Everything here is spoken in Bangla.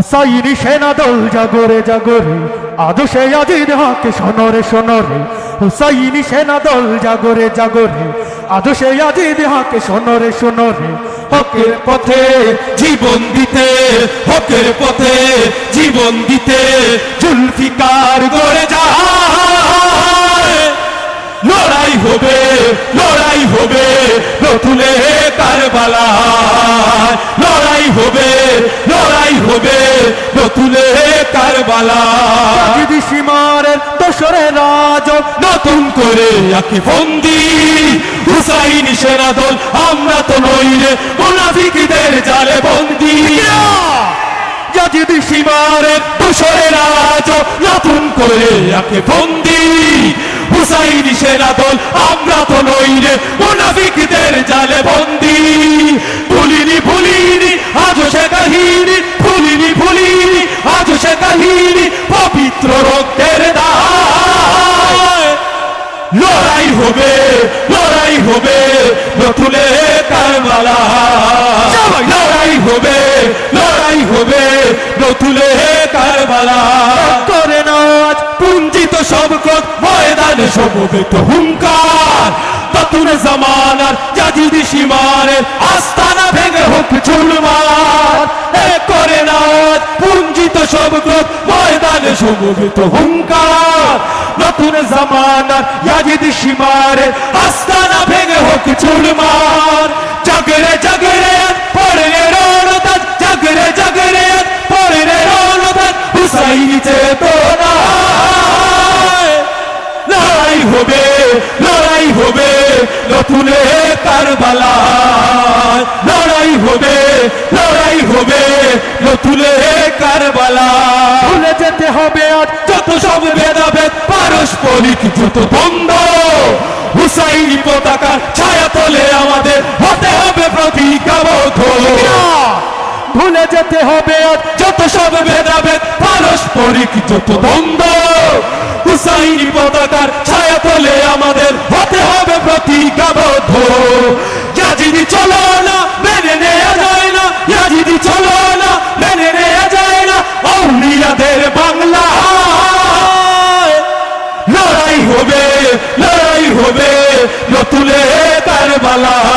হুসাইনি সেনা দল জাগরে জাগরে সে আজিদ হাকে সোনরে সোনরে। হুসাইনি সেনা দল জাগরে জাগরে সে আজিদ হাকে সোনরে সোনরে। হকের পথে জীবন দিতে, হকের পথে জীবন দিতে জুলফিকার গড়ে যায়। লড়াই হবে লড়াই হবে নতুলে কারবালা সীমারের দোসরে রাজ নতুন করে একে বন্দি। হুসাইন সেনা দল আমরা তো নই রে মুনাফিকদের জালে বন্দি। নতুন করে বন্দি। হুসাইন সেনা দল আমরা তো নই রে মুনাফিকদের জালে লড়াই হবে লড়াই হবে নতুলে কারবালা লড়াই হবে লড়াই হবে নতুলে কারবালা করে নাচ পুঞ্জিত সব ক্রোধ ময়দানে সমবেত হুঙ্কার। নতুন জামানার জাজিদি সীমারের আস্তানা ভেঙে হোক চুলমার সমবেত হুঙ্কার, নতুন জামানার ইয়াজিদি সীমারের আস্তানা ভেঙে হোক চুলমার। জাগরে জাগরে পড়ে রে রণদান, জাগরে জাগরে পড়ে রে রণদান, হুসাইনি চেতনা লড়াই হবে লড়াই হবে, নতুনে কারবালা লড়াই হবে লড়াই হবে নতুনে কারবালা ভুলে যেতে হবে আজ যত সব ভেদাভেদ পারস্পরিক যত দ্বন্দ্ব হুসাইনি পতাকার ছায়া তোলে আমাদের হতে হবে প্রতিজ্ঞাবদ্ধ ভুলে যেতে হবে আজ যত সব ভেদাভেদ পারস্পরিক যত দ্বন্দ্ব হুসাইনি পতাকার ছায়া কারবালা